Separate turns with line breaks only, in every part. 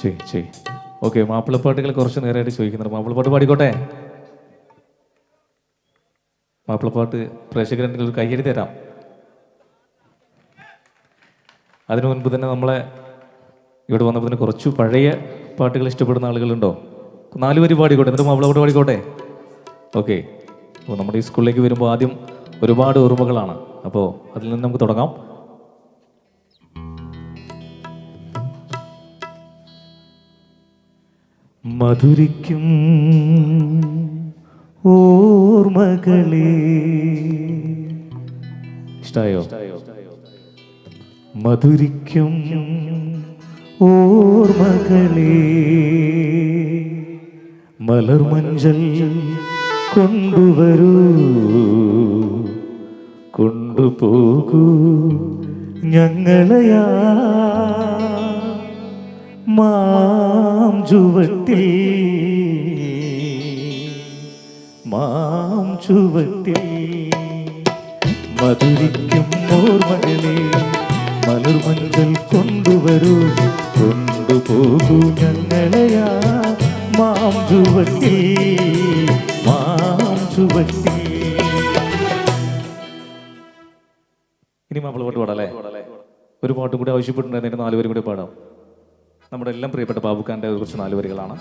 ചെയ് ചെയ് ഓക്കെ മാപ്പിളപ്പാട്ടുകൾ കുറച്ച് നേരമായിട്ട് ചോദിക്കുന്നുണ്ട്. മാപ്പിളപ്പാട്ട് പാടിക്കോട്ടെ? മാപ്പിളപ്പാട്ട് പ്രേക്ഷകരുണ്ടെങ്കിൽ ഒരു കയ്യടി തരാം. അതിനു മുൻപ് തന്നെ നമ്മളെ ഇവിടെ വന്നപ്പോൾ തന്നെ കുറച്ച് പഴയ പാട്ടുകൾ ഇഷ്ടപ്പെടുന്ന ആളുകളുണ്ടോ? നാല് വരി പാടിക്കോട്ടെ എന്നിട്ട് മാപ്പിളപ്പാട്ട് പാടിക്കോട്ടെ? ഓക്കെ അപ്പോൾ നമ്മുടെ ഈ സ്കൂളിലേക്ക് വരുമ്പോൾ ആദ്യം ഒരുപാട് ഓർമ്മകളാണ്. അപ്പോൾ അതിൽ നിന്ന് നമുക്ക് തുടങ്ങാം. മധുരിക്കും ഓർമ്മകളെ. ഇഷ്ടായോ? മധുരിക്കും ഓർമ്മകളെ. മലർമഞ്ചൽ കൊണ്ടുവരൂ. കൊണ്ടുപോകൂ ഞങ്ങളയാ. മാം ചുവട്ടിൽ. മാം ചുവട്ടിൽ. മധുരിക്കും ഓർമ്മകളെ മലർമഞ്ചൽ കൊണ്ടുവരൂ. കൊണ്ടുപോകൂ ഞങ്ങളെയാ മാം ചുവട്ടിൽ. മാം ചുവട്ടിൽ. ഇനി മാപ്പിള പാട്ട് പാടാം ഒരു പാട്ടും കൂടി ആവശ്യപ്പെട്ടിട്ടുണ്ടായിരുന്നു. നാലുപേരും കൂടി പാടാം. നമ്മുടെ എല്ലാം പ്രിയപ്പെട്ട ബാബുഖാന്റെ കുറച്ച് നാല് വരികളാണ്.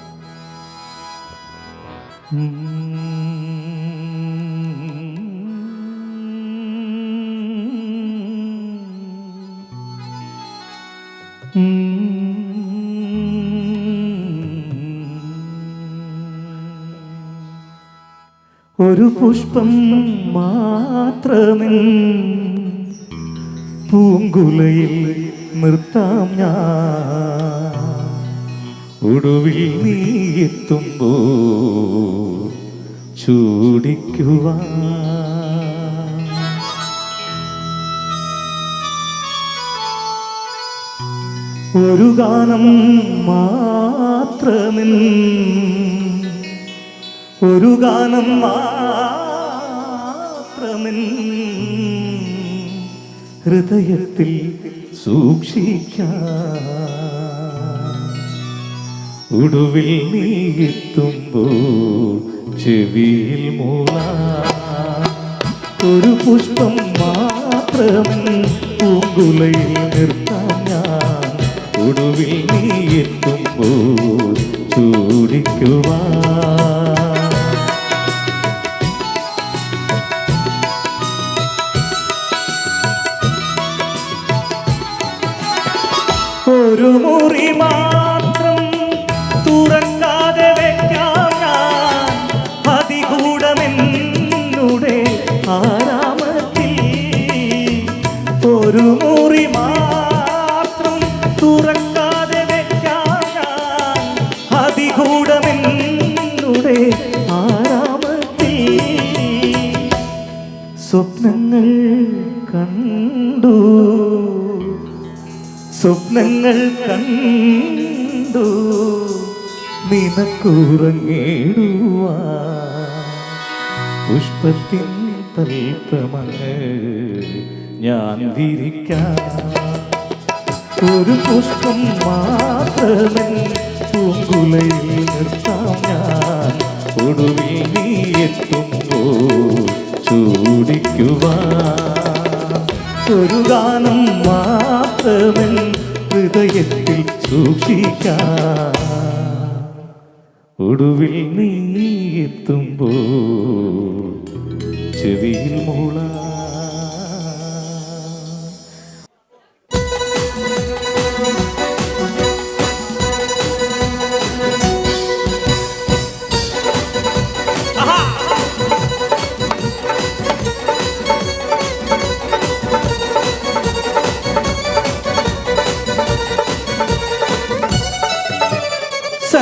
ഒരു പുഷ്പം മാത്രമേ പൂങ്കുലയിൽ നിർത്താം ഞാൻ. ഒടുവിൽ നീ എത്തുമ്പോ ചൂടിക്കുക ഒരു ഗാനം മാത്രമിൻ. ഒരു ഗാനം മാത്രമിൻ. ഹൃദയത്തിൽ സൂക്ഷിക്കാം ഒടുവിൽ നീ എത്തുമ്പോൾ ചെവിയിൽ മൂള. ഒരു പുഷ്പം മാത്രം പൂങ്കുലയിൽ നിർത്താൻ ഞാൻ. ഉടുവിൽ നീ എത്തുമ്പോൾ ചൂടിക്കുവാൻ ഒരു മുറി മാത്രം ആരാമത്തിൽ ഒരു മുറി മാത്രം തുറക്കാതെ വെക്കാം അതികൂടമെന്നുടെ ആരാമത്തിൽ സ്വപ്നങ്ങൾ കണ്ടു. സ്വപ്നങ്ങൾ കണ്ടു. നിനക്കുറങ്ങിടുവാ പുഷ്പത്തിൻ തൽപ്പമങ്ങ് ഞാൻ വിരിക്കാം. ഒരു പുഷ്പം മാത്രമേ പൂങ്കുലയിൽ നിർത്താം ഞാൻ. ഒടുവിൽ നീ എത്തുമ്പോൾ ചൂടിക്കുവാൻ. ഒരു ഗാനം മാത്രമേ ഹൃദയത്തിൽ സൂക്ഷിക്കാം. ഒടുവിൽ നീ എത്തുമ്പോൾ ചെവിയിൽ മൂള.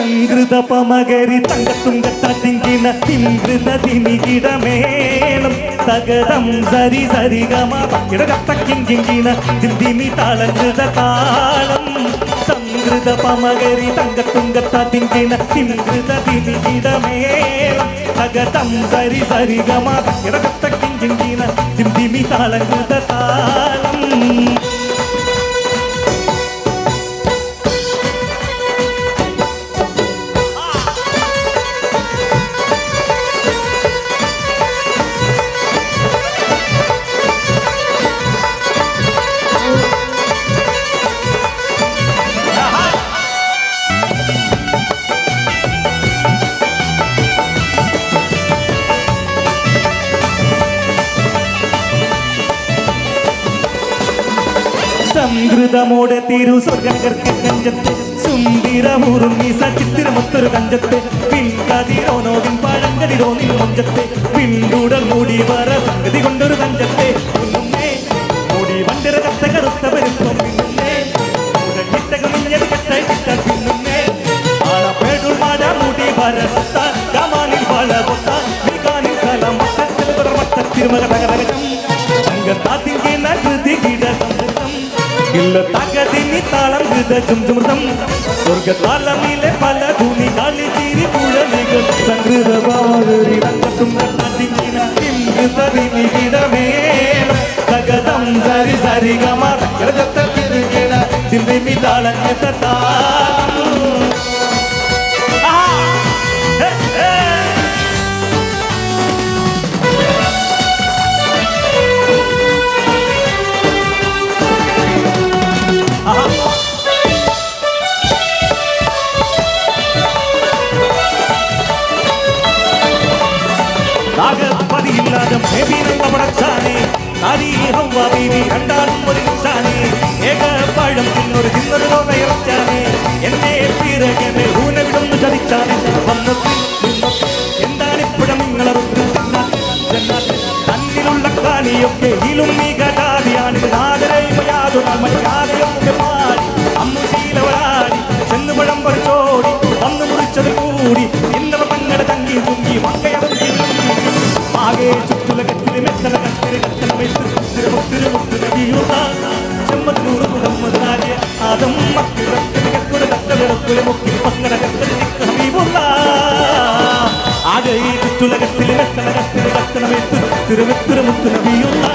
ಚಂದ್ರದ ಪಮಗರಿ ತಂಗ ತುಂಗ ತಿಂಗಿನ ತಿಂದ್ರದ ತಿನಿಗಿಡ ಮೇಲಂ தகதம் சரி சரிகமா இடகத்த கிங்கிங்கின திந்திமி தாளங்குத தாளம். சங்கிருத பமகரி தங்க துங்கத்தா திங்கின திங்கிருத தினிகிடமே தகதம் சரி சரிகமா இடகத்த திந்திமி தாளங்குத தாளம். സംസ്കൃതമോടെ തീരു സ്വർഗർക്ക് കഞ്ചത്തെ സുന്ദരമുറുങ്ങി സചിത്തിരമൊത്തൊരു കഞ്ചത്തെ. പിൻകതിരോനോവിൻ പഴങ്കതിരോ നിഞ്ചത്തെ പിന്തുടർ മൂടി വര സംഗതി കൊണ്ടൊരു കഞ്ചത്തെ. മൂടി വണ്ടിര കത്ത കറുത്ത പെരുപ്പം പിന്നുന്നേ ഉടഞ്ഞിട്ടകമിഞ്ഞത് കെട്ടിട്ട പിന്നുന്നേ ആളപ്പേടുൾ മാട മൂടി വര ചുംചുമൃതം സ്വർഗത്താലമിലെ പല ധൂനി കാളി ചീരി കുഴലികൾ സംഗൃത ബാഹുരി രംഗത്തും കണ്ണാത്തിങ്കിന ഇന്ദ്രതവിനി കിടമേല തകതം സരി സരി ഗമ രജത്ത തിരുകിട ദില്ലിമി താളങ്ങ നാരി ഹൗവ ബീവി രണ്ടാളും ഒരുമിച്ചാനെ ഏക പഴം തിന്നൊരു തിന്നൊരു ലോകയിറച്ചാനെ എന്നെ പിറകെ ഊന വിടുന്നു ചതിച്ചാനെ വന്നത്തിൽ നിന്നൊക്കെ എന്താണ് ഇപ്പോഴും നിങ്ങളറുത്ത് തന്നിലുള്ള കാണിയൊക്കെ ഇലും കത്തനമെത്ത് തിരുമുത്തിരി മുത്തിരി വീഴുന്ന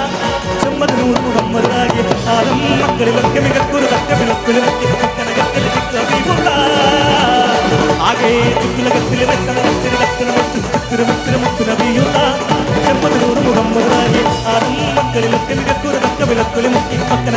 ചെമ്മത്തൂറ് മുതമ്മതായ ആദം മക്കളിലൊക്കെ മികക്കൊരു തക്ക വിളക്കുലെ മുക്കിൽ പങ്കട കത്തലി ഹബീബുള്ള ആകെ കത്തിരി കത്തനമെത്ത് തിരുമുത്തിരി മുത്തിരി വീഴുന്ന ചെമ്പതിനൂറ് മുഹമ്മദായി ആദം മക്കളിലൊക്കെ മികക്കുരു തക്ക വിളക്കുലെ മുക്കി പക്കന